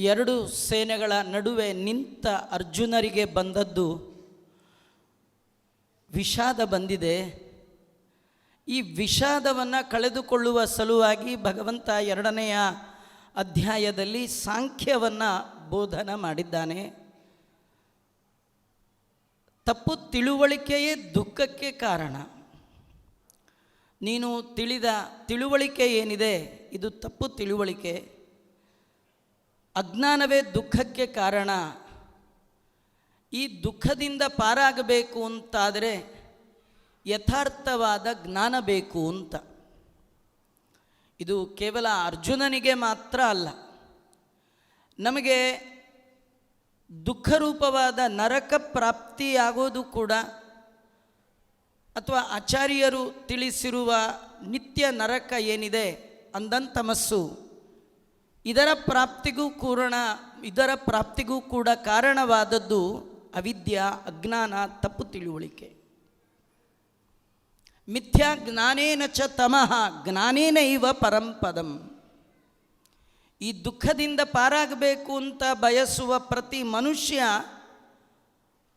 ಎರಡು ಸೇನೆಗಳ ನಡುವೆ ನಿಂತ ಅರ್ಜುನರಿಗೆ ಬಂದದ್ದು ವಿಷಾದ ಬಂದಿದೆ. ಈ ವಿಷಾದವನ್ನು ಕಳೆದುಕೊಳ್ಳುವ ಸಲುವಾಗಿ ಭಗವಂತ ಎರಡನೆಯ ಅಧ್ಯಾಯದಲ್ಲಿ ಸಾಂಖ್ಯವನ್ನು ಬೋಧನ ಮಾಡಿದ್ದಾನೆ. ತಪ್ಪು ತಿಳುವಳಿಕೆಯೇ ದುಃಖಕ್ಕೆ ಕಾರಣ. ನೀನು ತಿಳಿದ ತಿಳುವಳಿಕೆ ಏನಿದೆ? ಇದು ತಪ್ಪು ತಿಳುವಳಿಕೆ. ಅಜ್ಞಾನವೇ ದುಃಖಕ್ಕೆ ಕಾರಣ. ಈ ದುಃಖದಿಂದ ಪಾರಾಗಬೇಕು ಅಂತಾದರೆ ಯಥಾರ್ಥವಾದ ಜ್ಞಾನ ಬೇಕು ಅಂತ. ಇದು ಕೇವಲ ಅರ್ಜುನನಿಗೆ ಮಾತ್ರ ಅಲ್ಲ. ನಮಗೆ ದುಃಖರೂಪವಾದ ನರಕ ಪ್ರಾಪ್ತಿಯಾಗೋದು ಕೂಡ ಅಥವಾ ಆಚಾರ್ಯರು ತಿಳಿಸಿರುವ ನಿತ್ಯ ನರಕ ಏನಿದೆ ಅಂದಂತಮಸ್ಸು. ಇದರ ಪ್ರಾಪ್ತಿಗೂ ಕೂರಣ ಇದರ ಪ್ರಾಪ್ತಿಗೂ ಕೂಡ ಕಾರಣವಾದದ್ದು ಅವಿದ್ಯ, ಅಜ್ಞಾನ, ತಪ್ಪು ತಿಳುವಳಿಕೆ. ಮಿಥ್ಯಾ ಜ್ಞಾನೇನ ಚ ತಮಃ ಜ್ಞಾನೇನ ಇವ ಪರಂಪದಂ. ಈ ದುಃಖದಿಂದ ಪಾರಾಗಬೇಕು ಅಂತ ಬಯಸುವ ಪ್ರತಿ ಮನುಷ್ಯ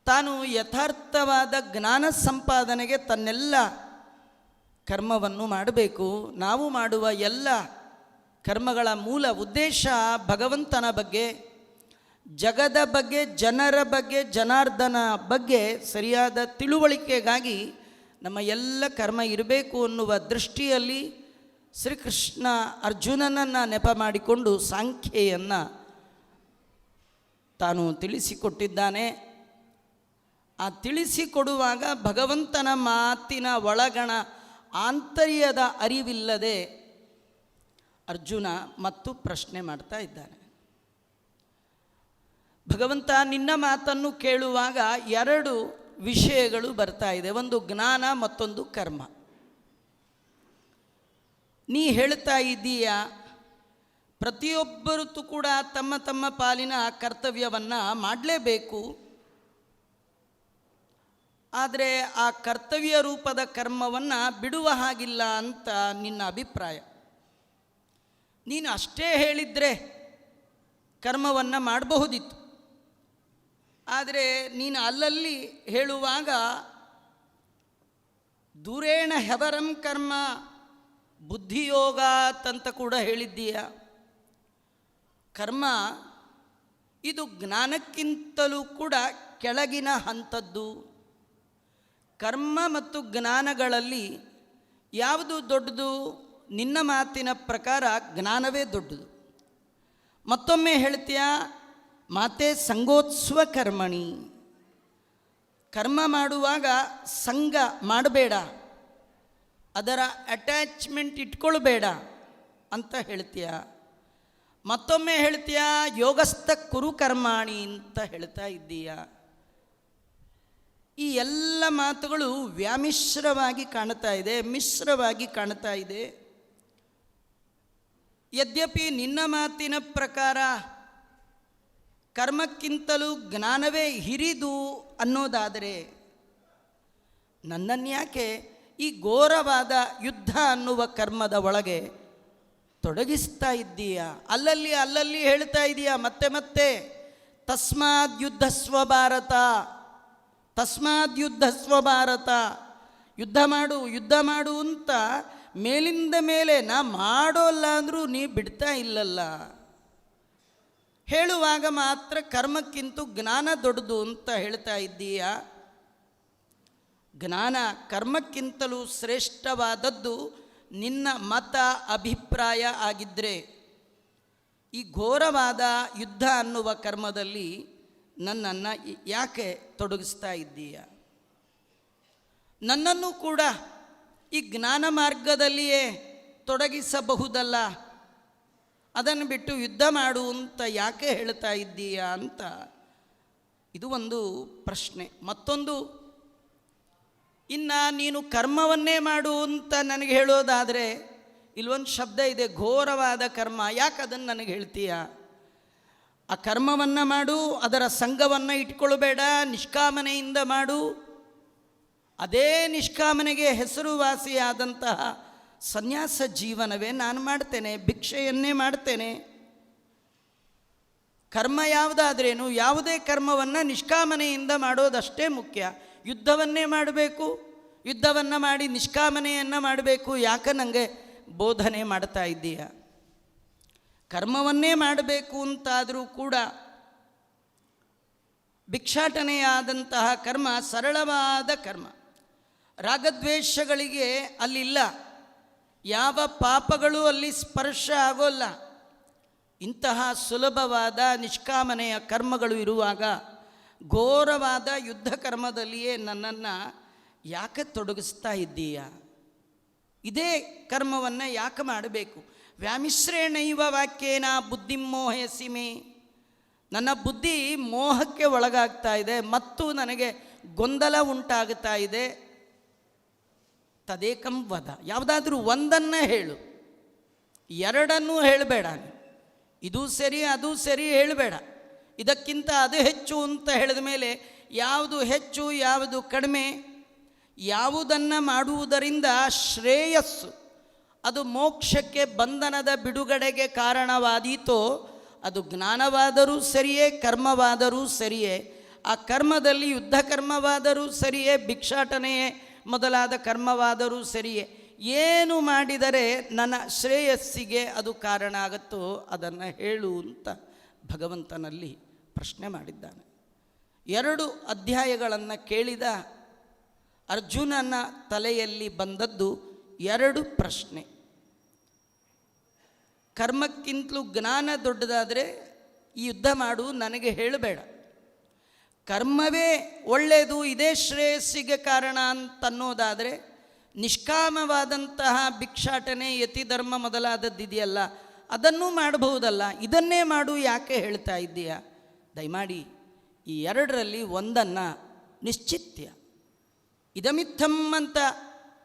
ತಾನು ಯಥಾರ್ಥವಾದ ಜ್ಞಾನ ಸಂಪಾದನೆಗೆ ತನ್ನೆಲ್ಲ ಕರ್ಮವನ್ನು ಮಾಡಬೇಕು. ನಾವು ಮಾಡುವ ಎಲ್ಲ ಕರ್ಮಗಳ ಮೂಲ ಉದ್ದೇಶ ಭಗವಂತನ ಬಗ್ಗೆ, ಜಗದ ಬಗ್ಗೆ, ಜನರ ಬಗ್ಗೆ, ಜನಾರ್ದನ ಬಗ್ಗೆ ಸರಿಯಾದ ತಿಳುವಳಿಕೆಗಾಗಿ ನಮ್ಮ ಎಲ್ಲ ಕರ್ಮ ಇರಬೇಕು ಅನ್ನುವ ದೃಷ್ಟಿಯಲ್ಲಿ ಶ್ರೀಕೃಷ್ಣ ಅರ್ಜುನನನ್ನು ನೆಪ ಮಾಡಿಕೊಂಡು ಸಾಂಖ್ಯೆಯನ್ನು ತಾನು ತಿಳಿಸಿಕೊಟ್ಟಿದ್ದಾನೆ. ಆ ತಿಳಿಸಿಕೊಡುವಾಗ ಭಗವಂತನ ಮಾತಿನ ಒಳಗಣ ಆಂತರ್ಯದ ಅರಿವಿಲ್ಲದೆ ಅರ್ಜುನ ಮತ್ತು ಪ್ರಶ್ನೆ ಮಾಡ್ತಾ ಇದ್ದಾನೆ. ಭಗವಂತ ನಿನ್ನ ಮಾತನ್ನು ಕೇಳುವಾಗ ಎರಡು ವಿಷಯಗಳು ಬರ್ತಾ ಇದೆ. ಒಂದು ಜ್ಞಾನ, ಮತ್ತೊಂದು ಕರ್ಮ. ನೀ ಹೇಳ್ತಾ ಇದ್ದೀಯಾ, ಪ್ರತಿಯೊಬ್ಬರೂ ಕೂಡ ತಮ್ಮ ತಮ್ಮ ಪಾಲಿನ ಕರ್ತವ್ಯವನ್ನು ಮಾಡಲೇಬೇಕು. ಆದರೆ ಆ ಕರ್ತವ್ಯ ರೂಪದ ಕರ್ಮವನ್ನು ಬಿಡುವ ಹಾಗಿಲ್ಲ ಅಂತ ನಿನ್ನ ಅಭಿಪ್ರಾಯ. ನೀನು ಅಷ್ಟೇ ಹೇಳಿದರೆ ಕರ್ಮವನ್ನು ಮಾಡಬಹುದಿತ್ತು. ಆದರೆ ನೀನು ಅಲ್ಲಲ್ಲಿ ಹೇಳುವಾಗ ದೂರೇಣ ಹೆವರಂ ಕರ್ಮ ಬುದ್ಧಿಯೋಗ ಅಂತ ಕೂಡ ಹೇಳಿದ್ದೀಯ. ಕರ್ಮ ಇದು ಜ್ಞಾನಕ್ಕಿಂತಲೂ ಕೂಡ ಕೆಳಗಿನ ಹಂತದ್ದು. ಕರ್ಮ ಮತ್ತು ಜ್ಞಾನಗಳಲ್ಲಿ ಯಾವುದು ದೊಡ್ಡದು? ನಿನ್ನ ಮಾತಿನ ಪ್ರಕಾರ ಜ್ಞಾನವೇ ದೊಡ್ಡದು. ಮತ್ತೊಮ್ಮೆ ಹೇಳ್ತೀಯ, ಮಾತೆ ಸಂಗೋತ್ಸವ ಕರ್ಮಣಿ. ಕರ್ಮ ಮಾಡುವಾಗ ಸಂಘ ಮಾಡಬೇಡ. ಅದರ ಅಟ್ಯಾಚ್ಮೆಂಟ್ ಇಟ್ಕೊಳ್ಬೇಡ ಅಂತ ಹೇಳ್ತೀಯ. ಮತ್ತೊಮ್ಮೆ ಹೇಳ್ತೀಯ, ಯೋಗಸ್ಥ ಕುರು ಕರ್ಮಾಣಿ ಅಂತ ಹೇಳ್ತಾ ಇದ್ದೀಯ. ಈ ಎಲ್ಲ ಮಾತುಗಳು ವ್ಯಾಮಿಶ್ರವಾಗಿ ಕಾಣ್ತಾ ಇದೆ, ಮಿಶ್ರವಾಗಿ ಕಾಣ್ತಾ ಇದೆ. ಯದ್ಯಪಿ ನಿನ್ನ ಮಾತಿನ ಪ್ರಕಾರ ಕರ್ಮಕ್ಕಿಂತಲೂ ಜ್ಞಾನವೇ ಹಿರಿದು ಅನ್ನೋದಾದರೆ ನನ್ನನ್ಯಾಕೆ ಈ ಘೋರವಾದ ಯುದ್ಧ ಅನ್ನುವ ಕರ್ಮದ ಒಳಗೆ ತೊಡಗಿಸ್ತಾ ಇದ್ದೀಯಾ? ಅಲ್ಲಲ್ಲಿ ಅಲ್ಲಲ್ಲಿ ಹೇಳ್ತಾ ಇದೀಯಾ? ಮತ್ತೆ ಮತ್ತೆ. ತಸ್ಮಾದ್ ಯುದ್ಧ ಸ್ವಭಾರತ. ತಸ್ಮಾದ್ ಯುದ್ಧ ಸ್ವಭಾರತ. ಯುದ್ಧ ಮಾಡು ಯುದ್ಧ ಮಾಡು ಅಂತ ಮೇಲಿಂದ ಮೇಲೆ ನಾ ಮಾಡೋಲ್ಲ ಅಂದರೂ ನೀ ಬಿಡ್ತಾ ಇಲ್ಲಲ್ಲ. ಹೇಳುವಾಗ ಮಾತ್ರ ಕರ್ಮಕ್ಕಿಂತ ಜ್ಞಾನ ದೊಡ್ಡದು ಅಂತ ಹೇಳ್ತಾ ಇದ್ದೀಯಾ? ಜ್ಞಾನ ಕರ್ಮಕ್ಕಿಂತಲೂ ಶ್ರೇಷ್ಠವಾದದ್ದು ನಿನ್ನ ಮತ, ಅಭಿಪ್ರಾಯ ಆಗಿದ್ದರೆ ಈ ಘೋರವಾದ ಯುದ್ಧ ಅನ್ನುವ ಕರ್ಮದಲ್ಲಿ ನನ್ನನ್ನು ಯಾಕೆ ತೊಡಗಿಸ್ತಾ ಇದ್ದೀಯ? ನನ್ನನ್ನು ಕೂಡ ಈ ಜ್ಞಾನ ಮಾರ್ಗದಲ್ಲಿಯೇ ತೊಡಗಿಸಬಹುದಲ್ಲ? ಅದನ್ನು ಬಿಟ್ಟು ಯುದ್ಧ ಮಾಡು ಅಂತ ಯಾಕೆ ಹೇಳ್ತಾ ಇದ್ದೀಯಾ ಅಂತ ಇದು ಒಂದು ಪ್ರಶ್ನೆ. ಮತ್ತೊಂದು, ಇನ್ನು ನೀನು ಕರ್ಮವನ್ನೇ ಮಾಡು ಅಂತ ನನಗೆ ಹೇಳೋದಾದರೆ, ಇಲ್ಲೊಂದು ಶಬ್ದ ಇದೆ, ಘೋರವಾದ ಕರ್ಮ. ಯಾಕೆ ಅದನ್ನು ನನಗೆ ಹೇಳ್ತೀಯ? ಆ ಕರ್ಮವನ್ನು ಮಾಡು, ಅದರ ಸಂಘವನ್ನು ಇಟ್ಕೊಳ್ಬೇಡ, ನಿಷ್ಕಾಮನೆಯಿಂದ ಮಾಡು ಅದೇ ನಿಷ್ಕಾಮನೆಗೆ ಹೆಸರುವಾಸಿಯಾದಂತಹ ಸನ್ಯಾಸ ಜೀವನವೇ ನಾನು ಮಾಡ್ತೇನೆ, ಭಿಕ್ಷೆಯನ್ನೇ ಮಾಡ್ತೇನೆ. ಕರ್ಮ ಯಾವುದಾದ್ರೇನು, ಯಾವುದೇ ಕರ್ಮವನ್ನು ನಿಷ್ಕಾಮನೆಯಿಂದ ಮಾಡೋದಷ್ಟೇ ಮುಖ್ಯ. ಯುದ್ಧವನ್ನೇ ಮಾಡಬೇಕು, ಯುದ್ಧವನ್ನು ಮಾಡಿ ನಿಷ್ಕಾಮನೆಯನ್ನು ಮಾಡಬೇಕು, ಯಾಕೆ ನನಗೆ ಬೋಧನೆ ಮಾಡ್ತಾ ಇದ್ದೀಯ? ಕರ್ಮವನ್ನೇ ಮಾಡಬೇಕು ಅಂತಾದರೂ ಕೂಡ ಭಿಕ್ಷಾಟನೆಯಾದಂತಹ ಕರ್ಮ ಸರಳವಾದ ಕರ್ಮ. ರಾಗದ್ವೇಷಗಳಿಗೆ ಅಲ್ಲಿಲ್ಲ. ಯಾವ ಪಾಪಗಳು ಅಲ್ಲಿ ಸ್ಪರ್ಶ ಆಗೋಲ್ಲ. ಇಂತಹ ಸುಲಭವಾದ ನಿಷ್ಕಾಮನೆಯ ಕರ್ಮಗಳು ಇರುವಾಗ ಘೋರವಾದ ಯುದ್ಧ ಕರ್ಮದಲ್ಲಿಯೇ ನನ್ನನ್ನು ಯಾಕೆ ತೊಡಗಿಸ್ತಾ ಇದ್ದೀಯ? ಇದೇ ಕರ್ಮವನ್ನು ಯಾಕೆ ಮಾಡಬೇಕು? ವ್ಯಾಮಿಶ್ರೇಣೈವ ವಾಕ್ಯೇನ ಬುದ್ಧಿಮೋಹಯಸಿ ಸಿಮೆ ನನ್ನ ಬುದ್ಧಿ ಮೋಹಕ್ಕೆ ಒಳಗಾಗ್ತಾ ಇದೆ, ಮತ್ತು ನನಗೆ ಗೊಂದಲ ಉಂಟಾಗ್ತಾ ಇದೆ. ತದೇಕಂ ವದ. ಯಾವುದಾದ್ರೂ ಒಂದನ್ನು ಹೇಳು. ಎರಡನ್ನೂ ಹೇಳಬೇಡ ಇದು ಸರಿ, ಅದು ಸರಿ ಹೇಳಬೇಡ. ಇದಕ್ಕಿಂತ ಅದು ಹೆಚ್ಚು ಅಂತ ಹೇಳಿದ ಮೇಲೆ ಯಾವುದು ಹೆಚ್ಚು, ಯಾವುದು ಕಡಿಮೆ, ಯಾವುದನ್ನು ಮಾಡುವುದರಿಂದ ಶ್ರೇಯಸ್ಸು. ಅದು ಮೋಕ್ಷಕ್ಕೆ ಬಂಧನದ ಬಿಡುಗಡೆಗೆ ಕಾರಣವಾದೀತೋ, ಅದು ಜ್ಞಾನವಾದರೂ ಸರಿಯೇ, ಕರ್ಮವಾದರೂ ಸರಿಯೇ, ಆ ಕರ್ಮದಲ್ಲಿ ಯುದ್ಧ ಕರ್ಮವಾದರೂ ಸರಿಯೇ, ಭಿಕ್ಷಾಟನೆಯೇ ಮೊದಲಾದ ಕರ್ಮವಾದರೂ ಸರಿಯೇ. ಏನು ಮಾಡಿದರೆ ನನ್ನ ಶ್ರೇಯಸ್ಸಿಗೆ ಅದು ಕಾರಣ ಆಗುತ್ತೋ ಅದನ್ನು ಹೇಳು ಅಂತ ಭಗವಂತನಲ್ಲಿ ಪ್ರಶ್ನೆ ಮಾಡಿದ್ದಾನೆ. ಎರಡು ಅಧ್ಯಾಯಗಳನ್ನು ಕೇಳಿದ ಅರ್ಜುನನ ತಲೆಯಲ್ಲಿ ಬಂದದ್ದು ಎರಡು ಪ್ರಶ್ನೆ. ಕರ್ಮಕ್ಕಿಂತಲೂ ಜ್ಞಾನ ದೊಡ್ಡದಾದರೆ ಈ ಯುದ್ಧ ಮಾಡು, ನನಗೆ ಹೇಳಬೇಡ. ಕರ್ಮವೇ ಒಳ್ಳೆಯದು, ಇದೇ ಶ್ರೇಯಸ್ಸಿಗೆ ಕಾರಣ ಅಂತನ್ನೋದಾದರೆ ನಿಷ್ಕಾಮವಾದಂತಹ ಭಿಕ್ಷಾಟನೆ ಯತಿಧರ್ಮ ಮೊದಲಾದದ್ದಿದೆಯಲ್ಲ, ಅದನ್ನೂ ಮಾಡಬಹುದಲ್ಲ, ಇದನ್ನೇ ಮಾಡು ಯಾಕೆ ಹೇಳ್ತಾ ಇದ್ದೀಯಾ? ದಯಮಾಡಿ ಈ ಎರಡರಲ್ಲಿ ಒಂದನ್ನು ನಿಶ್ಚಿತ್ಯ. ಇದಮಿತ್ತಂ ಅಂತ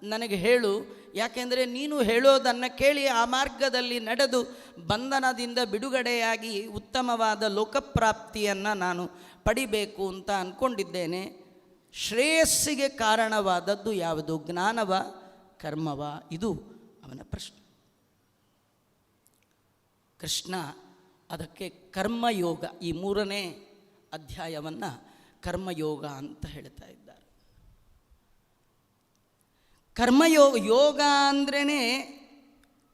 ನನಗೆ ಹೇಳು ಯಾಕೆಂದರೆ ನೀನು ಹೇಳೋದನ್ನು ಕೇಳಿ ಆ ಮಾರ್ಗದಲ್ಲಿ ನಡೆದು ಬಂಧನದಿಂದ ಬಿಡುಗಡೆಯಾಗಿ ಉತ್ತಮವಾದ ಲೋಕಪ್ರಾಪ್ತಿಯನ್ನು ನಾನು ಪಡಿಬೇಕು ಅಂತ ಅಂದ್ಕೊಂಡಿದ್ದೇನೆ ಶ್ರೇಯಸ್ಸಿಗೆ ಕಾರಣವಾದದ್ದು ಯಾವುದು? ಜ್ಞಾನವ, ಕರ್ಮವ? ಇದು ಅವನ ಪ್ರಶ್ನೆ. ಕೃಷ್ಣ ಅದಕ್ಕೆ ಕರ್ಮಯೋಗ ಈ ಮೂರನೇ ಅಧ್ಯಾಯವನ್ನು ಕರ್ಮಯೋಗ ಅಂತ ಹೇಳ್ತಾ ಇದ್ದಾರೆ ಕರ್ಮಯೋಗ ಯೋಗ ಅಂದ್ರೇ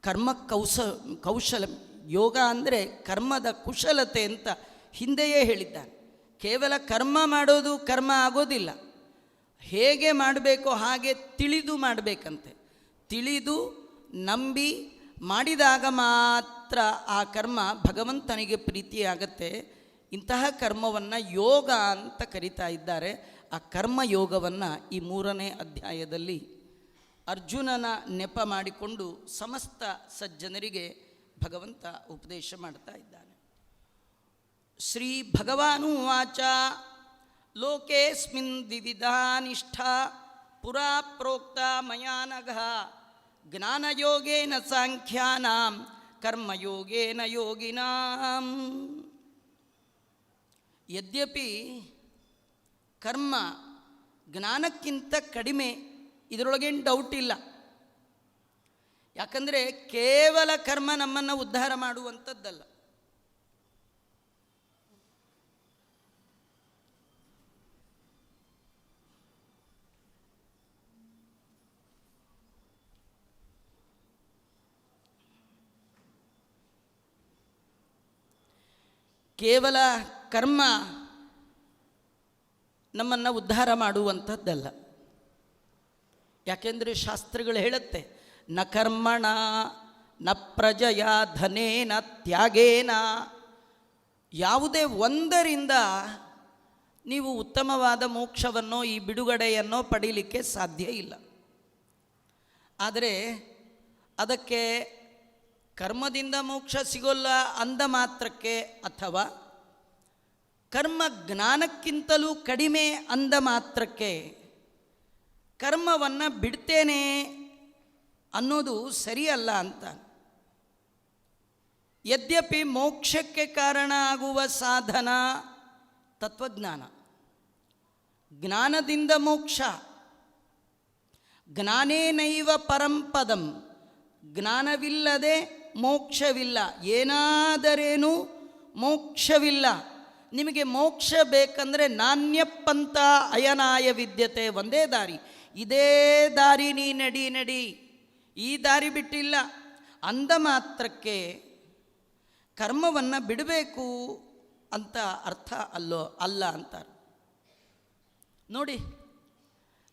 ಕರ್ಮ ಕೌಶ, ಕೌಶಲ, ಯೋಗ ಅಂದರೆ ಕರ್ಮದ ಕುಶಲತೆ ಅಂತ ಹಿಂದೆಯೇ ಹೇಳಿದ್ದಾನೆ. ಕೇವಲ ಕರ್ಮ ಮಾಡೋದು ಕರ್ಮ ಆಗೋದಿಲ್ಲ. ಹೇಗೆ ಮಾಡಬೇಕೋ ಹಾಗೆ ತಿಳಿದು ಮಾಡಬೇಕಂತೆ. ತಿಳಿದು ನಂಬಿ ಮಾಡಿದಾಗ ಮಾತ್ರ ಆ ಕರ್ಮ ಭಗವಂತನಿಗೆ ಪ್ರೀತಿಯಾಗತ್ತೆ. ಇಂತಹ ಕರ್ಮವನ್ನು ಯೋಗ ಅಂತ ಕರಿತಾ ಇದ್ದಾರೆ. ಆ ಕರ್ಮ ಯೋಗವನ್ನು ಈ ಮೂರನೇ ಅಧ್ಯಾಯದಲ್ಲಿ ಅರ್ಜುನನ ನೆಪ ಮಾಡಿಕೊಂಡು ಸಮಸ್ತ ಸಜ್ಜನರಿಗೆ ಭಗವಂತ ಉಪದೇಶ ಮಾಡ್ತಾ ಇದ್ದಾನೆ. ಶ್ರೀ ಭಗವಾನು ವಾಚ, ಲೋಕೇಸ್ಮಿನ್ ದಿವಿಧಾನಿಷ್ಠ ಪುರಾ ಪ್ರೋಕ್ತ ಮಯಾನಘ ಜ್ಞಾನಯೋಗೇನ ಸಾಂಖ್ಯಾನಾಂ ಕರ್ಮಯೋಗೇನ ಯೋಗಿನಾಂ. ಯದ್ಯಪಿ ಕರ್ಮ ಜ್ಞಾನಕ್ಕಿಂತ ಕಡಿಮೆ ಇದರೊಳಗೇನು ಡೌಟ್ ಇಲ್ಲ. ಯಾಕಂದರೆ ಕೇವಲ ಕರ್ಮ ನಮ್ಮನ್ನು ಉದ್ಧಾರ ಮಾಡುವಂಥದ್ದಲ್ಲ ಕೇವಲ ಕರ್ಮ ನಮ್ಮನ್ನು ಉದ್ಧಾರ ಮಾಡುವಂಥದ್ದಲ್ಲ ಯಾಕೆಂದರೆ ಶಾಸ್ತ್ರಗಳು ಹೇಳುತ್ತೆ, ನ ಕರ್ಮಣ, ನ ಪ್ರಜಯ, ಧನೇನ, ತ್ಯಾಗೇನ, ಯಾವುದೇ ಒಂದರಿಂದ ನೀವು ಉತ್ತಮವಾದ ಮೋಕ್ಷವನ್ನು, ಈ ಬಿಡುಗಡೆಯನ್ನು ಪಡೀಲಿಕ್ಕೆ ಸಾಧ್ಯ ಇಲ್ಲ. ಆದರೆ ಅದಕ್ಕೆ ಕರ್ಮದಿಂದ ಮೋಕ್ಷ ಸಿಗೋಲ್ಲ ಅಂದ ಮಾತ್ರಕ್ಕೆ ಅಥವಾ ಕರ್ಮ ಜ್ಞಾನಕ್ಕಿಂತಲೂ ಕಡಿಮೆ ಅಂದ ಮಾತ್ರಕ್ಕೆ ಕರ್ಮವನ್ನು ಬಿಡ್ತೇನೆ ಅನ್ನೋದು ಸರಿಯಲ್ಲ ಅಂತ. ಯದ್ಯಪಿ ಮೋಕ್ಷಕ್ಕೆ ಕಾರಣ ಆಗುವ ಸಾಧನ ತತ್ವಜ್ಞಾನ. ಜ್ಞಾನದಿಂದ ಮೋಕ್ಷ. ಜ್ಞಾನೇನೈವ ಪರಂಪದಂ ಜ್ಞಾನವಿಲ್ಲದೆ ಮೋಕ್ಷವಿಲ್ಲ. ಏನಾದರೇನು ಮೋಕ್ಷವಿಲ್ಲ. ನಿಮಗೆ ಮೋಕ್ಷ ಬೇಕಂದರೆ ನಾಣ್ಯಪ್ಪಂತ ಅಯನಾಯ ವಿದ್ಯತೆ ಒಂದೇ ದಾರಿ. ಇದೇ ದಾರಿ ನೀ ನಡಿ ನಡಿ. ಈ ದಾರಿ ಬಿಟ್ಟಿಲ್ಲ. ಅಂದ ಮಾತ್ರಕ್ಕೆ ಕರ್ಮವನ್ನು ಬಿಡಬೇಕು ಅಂತ ಅರ್ಥ ಅಲ್ಲೋ, ಅಲ್ಲ ಅಂತಾರೆ. ನೋಡಿ,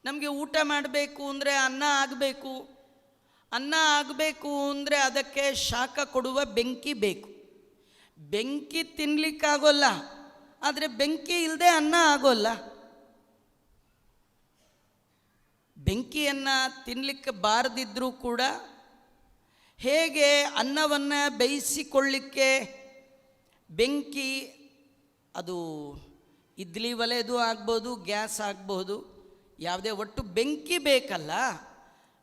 ನಮಗೆ ಊಟ ಮಾಡಬೇಕು ಅಂದರೆ ಅನ್ನ ಆಗಬೇಕು. ಅನ್ನ ಆಗಬೇಕು ಅಂದರೆ ಅದಕ್ಕೆ ಶಾಖ ಕೊಡುವ ಬೆಂಕಿ ಬೇಕು. ಬೆಂಕಿ ತಿನ್ನಲಿಕ್ಕಾಗೋಲ್ಲ ಆದರೆ ಬೆಂಕಿ ಇಲ್ಲದೆ ಅನ್ನ ಆಗೋಲ್ಲ. ಬೆಂಕಿಯನ್ನು ತಿನ್ನಲಿಕ್ಕೆ ಬಾರದಿದ್ದರೂ ಕೂಡ ಹೇಗೆ ಅನ್ನವನ್ನು ಬೇಯಿಸಿಕೊಳ್ಳಿಕ್ಕೆ ಬೆಂಕಿ, ಅದು ಇದ್ಲಿ ಒಲೆದು ಆಗ್ಬೋದು, ಗ್ಯಾಸ್ ಆಗ್ಬೋದು, ಯಾವುದೇ ಒಟ್ಟು ಬೆಂಕಿ ಬೇಕಲ್ಲ.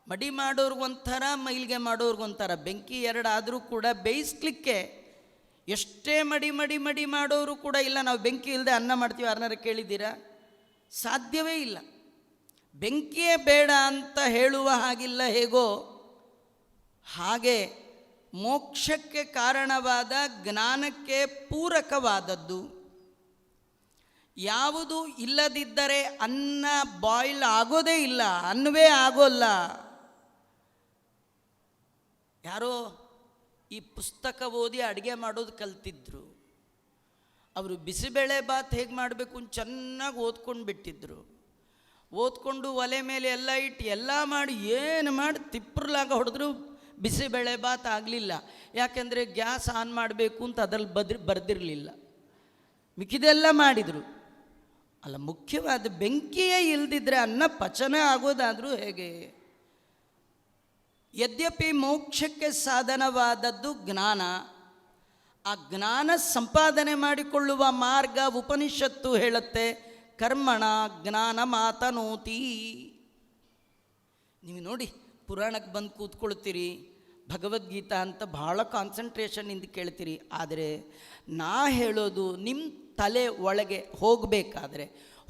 ಮಡಿ ಮಾಡೋರ್ಗೊಂಥರ, ಮೈಲಿಗೆ ಮಾಡೋರ್ಗೊಂಥರ, ಬೆಂಕಿ ಎರಡಾದರೂ ಕೂಡ ಬೇಯಿಸ್ಲಿಕ್ಕೆ ಎಷ್ಟೇ ಮಡಿ ಮಡಿ ಮಡಿ ಮಾಡೋರು ಕೂಡ ಇಲ್ಲ. ನಾವು ಬೆಂಕಿ ಇಲ್ಲದೆ ಅನ್ನ ಮಾಡ್ತೀವಿ. ಯಾರನ್ನಾರು ಕೇಳಿದ್ದೀರಾ? ಸಾಧ್ಯವೇ ಇಲ್ಲ. ಬೆಂಕಿಯೇ ಬೇಡ ಅಂತ ಹೇಳುವ ಹಾಗಿಲ್ಲ ಹೇಗೋ? ಹಾಗೆ ಮೋಕ್ಷಕ್ಕೆ ಕಾರಣವಾದ ಜ್ಞಾನಕ್ಕೆ ಪೂರಕವಾದದ್ದು. ಯಾವುದು ಇಲ್ಲದಿದ್ದರೆ ಅನ್ನ ಬಾಯ್ಲ್ ಆಗೋದೇ ಇಲ್ಲ, ಅನ್ನವೇ ಆಗೋಲ್ಲ. ಯಾರೋ ಈ ಪುಸ್ತಕ ಓದಿ ಅಡುಗೆ ಮಾಡೋದು ಕಲ್ತಿದ್ರು. ಅವರು ಬಿಸಿಬೇಳೆ ಬಾತ್ ಹೇಗೆ ಮಾಡಬೇಕು ಅಂತ ಚೆನ್ನಾಗಿ ಓದ್ಕೊಂಡು ಬಿಟ್ಟಿದ್ರು ಓದ್ಕೊಂಡು ಒಲೆ ಮೇಲೆ ಎಲ್ಲ ಇಟ್ಟು ಎಲ್ಲ ಮಾಡಿ ಏನು ಮಾಡಿ ತಿಪ್ಪರ್ಲಾಗ ಹೊಡೆದ್ರು ಬಿಸಿಬೇಳೆ ಬಾತ್ ಆಗಲಿಲ್ಲ. ಯಾಕೆಂದರೆ ಗ್ಯಾಸ್ ಆನ್ ಮಾಡಬೇಕು ಅಂತ ಅದರಲ್ಲಿ ಬದ್ರ ಬರೆದಿರಲಿಲ್ಲ. ಮಿಕ್ಕಿದೆಲ್ಲ ಮಾಡಿದರು. ಅಲ್ಲ, ಮುಖ್ಯವಾದ ಬೆಂಕಿಯೇ ಇಲ್ದಿದ್ರೆ ಅನ್ನ ಪಚನ ಆಗೋದಾದರೂ ಹೇಗೆ? ಯದ್ಯಪಿ ಮೋಕ್ಷಕ್ಕೆ ಸಾಧನವಾದದ್ದು ಜ್ಞಾನ. ಆ ಜ್ಞಾನ ಸಂಪಾದನೆ ಮಾಡಿಕೊಳ್ಳುವ ಮಾರ್ಗ ಉಪನಿಷತ್ತು ಹೇಳುತ್ತೆ. ಕರ್ಮಣ ಜ್ಞಾನ ಮಾತನೋತಿ. ನೀವು ನೋಡಿ, ಪುರಾಣಕ್ಕೆ ಬಂದು ಕೂತ್ಕೊಳ್ತೀರಿ, ಭಗವದ್ಗೀತಾ ಅಂತ ಭಾಳ ಕಾನ್ಸಂಟ್ರೇಷನಿಂದ ಕೇಳ್ತೀರಿ. ಆದರೆ, ನಾ ಹೇಳೋದು ನಿಮ್ಮ ತಲೆ ಒಳಗೆ ಹೋಗಬೇಕಾದ್ರೆ,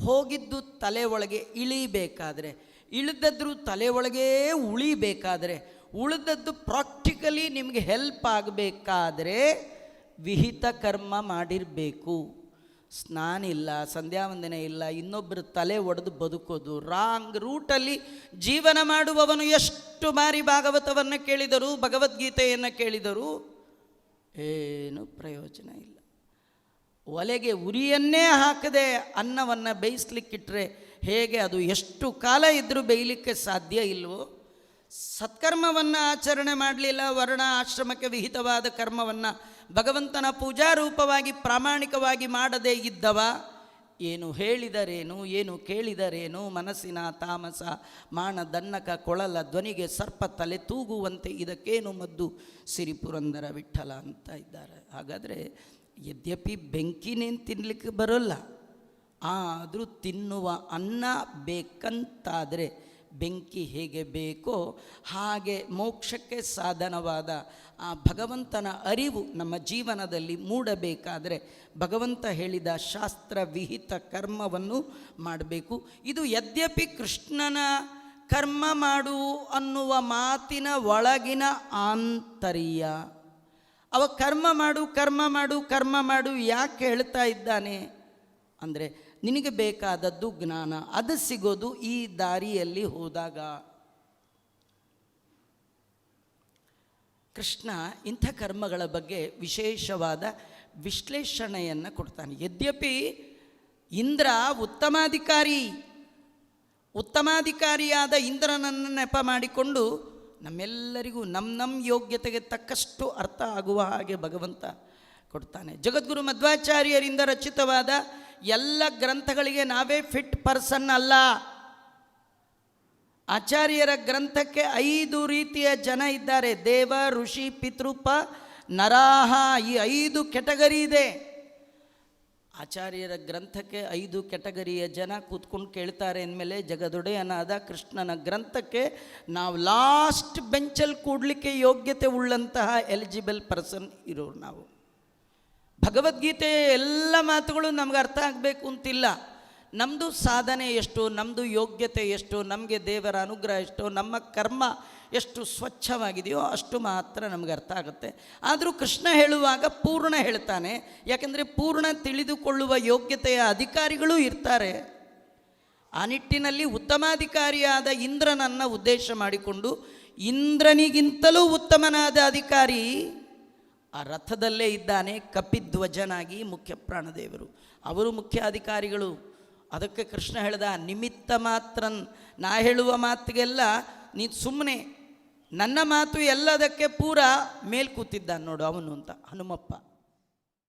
ಹೋಗಿದ್ದು ತಲೆ ಒಳಗೆ ಇಳಿಬೇಕಾದ್ರೆ, ಇಳಿದದ್ರು ತಲೆ ಒಳಗೇ ಉಳಿಬೇಕಾದ್ರೆ, ಉಳಿದದ್ದು ಪ್ರಾಕ್ಟಿಕಲಿ ನಿಮಗೆ ಹೆಲ್ಪ್ ಆಗಬೇಕಾದ್ರೆ ವಿಹಿತ ಕರ್ಮ ಮಾಡಿರಬೇಕು. ಸ್ನಾನ ಇಲ್ಲ ಸಂಧ್ಯಾವಂದನೆ ಇಲ್ಲ ಇನ್ನೊಬ್ಬರು ತಲೆ ಒಡೆದು ಬದುಕೋದು ರಾಂಗ್ ರೂಟಲ್ಲಿ ಜೀವನ ಮಾಡುವವನು ಎಷ್ಟು ಬಾರಿ ಭಾಗವತವನ್ನು ಕೇಳಿದರು, ಭಗವದ್ಗೀತೆಯನ್ನು ಕೇಳಿದರು ಏನು ಪ್ರಯೋಜನ ಇಲ್ಲ. ಒಲೆಗೆ ಉರಿಯನ್ನೇ ಹಾಕದೆ ಅನ್ನವನ್ನು ಬೇಯಿಸ್ಲಿಕ್ಕಿಟ್ರೆ ಹೇಗೆ ಅದು ಎಷ್ಟು ಕಾಲ ಇದ್ದರೂ ಬೇಯಲಿಕ್ಕೆ ಸಾಧ್ಯ ಇಲ್ವೋ? ಸತ್ಕರ್ಮವನ್ನು ಆಚರಣೆ ಮಾಡಲಿಲ್ಲ ವರ್ಣ ಆಶ್ರಮಕ್ಕೆ ವಿಹಿತವಾದ ಕರ್ಮವನ್ನು ಭಗವಂತನ ಪೂಜಾರೂಪವಾಗಿ ಪ್ರಾಮಾಣಿಕವಾಗಿ ಮಾಡದೇ ಇದ್ದವ, ಏನು ಹೇಳಿದರೇನು, ಏನು ಕೇಳಿದರೇನು, ಮನಸ್ಸಿನ ತಾಮಸ, ಮಾನ ದನ್ನಕ, ಕೊಳಲ ಧ್ವನಿಗೆ ಸರ್ಪ ತಲೆ ತೂಗುವಂತೆ ಇದಕ್ಕೇನು ಮದ್ದು? ಸಿರಿಪುರಂದರ ವಿಠಲ ಅಂತ ಇದ್ದಾರೆ. ಹಾಗಾದರೆ ಯದ್ಯಪಿ ಬೆಂಕಿನೇನು ತಿನ್ನಲಿಕ್ಕೆ ಬರೋಲ್ಲ, ಆದರೂ ತಿನ್ನುವ ಅನ್ನ ಬೇಕಂತಾದರೆ ಬೆಂಕಿ ಹೇಗೆ ಬೇಕೋ ಹಾಗೆ ಮೋಕ್ಷಕ್ಕೆ ಸಾಧನವಾದ ಆ ಭಗವಂತನ ಅರಿವು ನಮ್ಮ ಜೀವನದಲ್ಲಿ ಮೂಡಬೇಕಾದರೆ ಭಗವಂತ ಹೇಳಿದ ಶಾಸ್ತ್ರ ವಿಹಿತ ಕರ್ಮವನ್ನು ಮಾಡಬೇಕು. ಇದು ಯದ್ಯಪಿ ಕೃಷ್ಣನ ಕರ್ಮ ಮಾಡು ಅನ್ನುವ ಮಾತಿನ ಒಳಗಿನ ಆಂತರ್ಯ. ಅವ ಕರ್ಮ ಮಾಡು ಕರ್ಮ ಮಾಡು ಕರ್ಮ ಮಾಡು ಯಾಕೆ ಹೇಳ್ತಾ ಇದ್ದಾನೆ? ಅಂದರೆ ನಿನಗೆ ಬೇಕಾದದ್ದು ಜ್ಞಾನ. ಅದು ಸಿಗೋದು ಈ ದಾರಿಯಲ್ಲಿ ಹೋದಾಗ. ಕೃಷ್ಣ ಇಂಥ ಕರ್ಮಗಳ ಬಗ್ಗೆ ವಿಶೇಷವಾದ ವಿಶ್ಲೇಷಣೆಯನ್ನು ಕೊಡ್ತಾನೆ. ಯದ್ಯಪಿ ಇಂದ್ರ ಉತ್ತಮಾಧಿಕಾರಿ, ಉತ್ತಮಾಧಿಕಾರಿಯಾದ ಇಂದ್ರನನ್ನು ನೆಪ ಮಾಡಿಕೊಂಡು ನಮ್ಮೆಲ್ಲರಿಗೂ ನಮ್ಮ ನಮ್ಮ ಯೋಗ್ಯತೆಗೆ ತಕ್ಕಷ್ಟು ಅರ್ಥ ಆಗುವ ಹಾಗೆ ಭಗವಂತ ಕೊಡ್ತಾನೆ. ಜಗದ್ಗುರು ಮಧ್ವಾಚಾರ್ಯರಿಂದ ರಚಿತವಾದ ಎಲ್ಲ ಗ್ರಂಥಗಳಿಗೆ ನಾವೇ ಫಿಟ್ ಪರ್ಸನ್ ಅಲ್ಲ. ಆಚಾರ್ಯರ ಗ್ರಂಥಕ್ಕೆ ಐದು ರೀತಿಯ ಜನ ಇದ್ದಾರೆ. ದೇವ, ಋಷಿ, ಪಿತೃಪ, ನರಾಹ, ಈ ಐದು ಕೆಟಗರಿ ಇದೆ. ಆಚಾರ್ಯರ ಗ್ರಂಥಕ್ಕೆ ಐದು ಕೆಟಗರಿಯ ಜನ ಕೂತ್ಕೊಂಡು ಕೇಳ್ತಾರೆ ಅಂದಮೇಲೆ ಜಗದೊಡೆಯನಾದ ಕೃಷ್ಣನ ಗ್ರಂಥಕ್ಕೆ ನಾವು ಲಾಸ್ಟ್ ಬೆಂಚಲ್ಲಿ ಕೂಡಲಿಕ್ಕೆ ಯೋಗ್ಯತೆ ಉಳ್ಳಂತಹ ಎಲಿಜಿಬಲ್ ಪರ್ಸನ್ ಇರೋರು ನಾವು. ಭಗವದ್ಗೀತೆಯ ಎಲ್ಲ ಮಾತುಗಳು ನಮ್ಗೆ ಅರ್ಥ ಆಗಬೇಕು ಅಂತಿಲ್ಲ. ನಮ್ಮದು ಸಾಧನೆ ಎಷ್ಟು ನಮ್ಮದು ಯೋಗ್ಯತೆ ಎಷ್ಟು, ನಮಗೆ ದೇವರ ಅನುಗ್ರಹ ಎಷ್ಟು, ನಮ್ಮ ಕರ್ಮ ಎಷ್ಟು ಸ್ವಚ್ಛವಾಗಿದೆಯೋ ಅಷ್ಟು ಮಾತ್ರ ನಮಗೆ ಅರ್ಥ ಆಗುತ್ತೆ. ಆದರೂ ಕೃಷ್ಣ ಹೇಳುವಾಗ ಪೂರ್ಣ ಹೇಳ್ತಾನೆ. ಯಾಕೆಂದರೆ ಪೂರ್ಣ ತಿಳಿದುಕೊಳ್ಳುವ ಯೋಗ್ಯತೆಯ ಅಧಿಕಾರಿಗಳು ಇರ್ತಾರೆ. ಆ ನಿಟ್ಟಿನಲ್ಲಿ ಉತ್ತಮಾಧಿಕಾರಿಯಾದ ಇಂದ್ರನನ್ನು ಉದ್ದೇಶ ಮಾಡಿಕೊಂಡು ಇಂದ್ರನಿಗಿಂತಲೂ ಉತ್ತಮನಾದ ಅಧಿಕಾರಿ ಆ ರಥದಲ್ಲೇ ಇದ್ದಾನೆ ಕಪಿಧ್ವಜನಾಗಿ ಮುಖ್ಯ ಪ್ರಾಣದೇವರು. ಅವರು ಮುಖ್ಯ ಅಧಿಕಾರಿಗಳು ಅದಕ್ಕೆ ಕೃಷ್ಣ ಹೇಳ್ದ, ನಿಮಿತ್ತ ಮಾತ್ರ ನಾ ಹೇಳುವ ಮಾತಿಗೆಲ್ಲ ನೀನು ಸುಮ್ಮನೆ ನನ್ನ ಮಾತು ಎಲ್ಲದಕ್ಕೆ ಪೂರ ಮೇಲ್ ಕೂತಿದ್ದಾನೆ ನೋಡು ಅವನು ಅಂತ, ಹನುಮಪ್ಪ.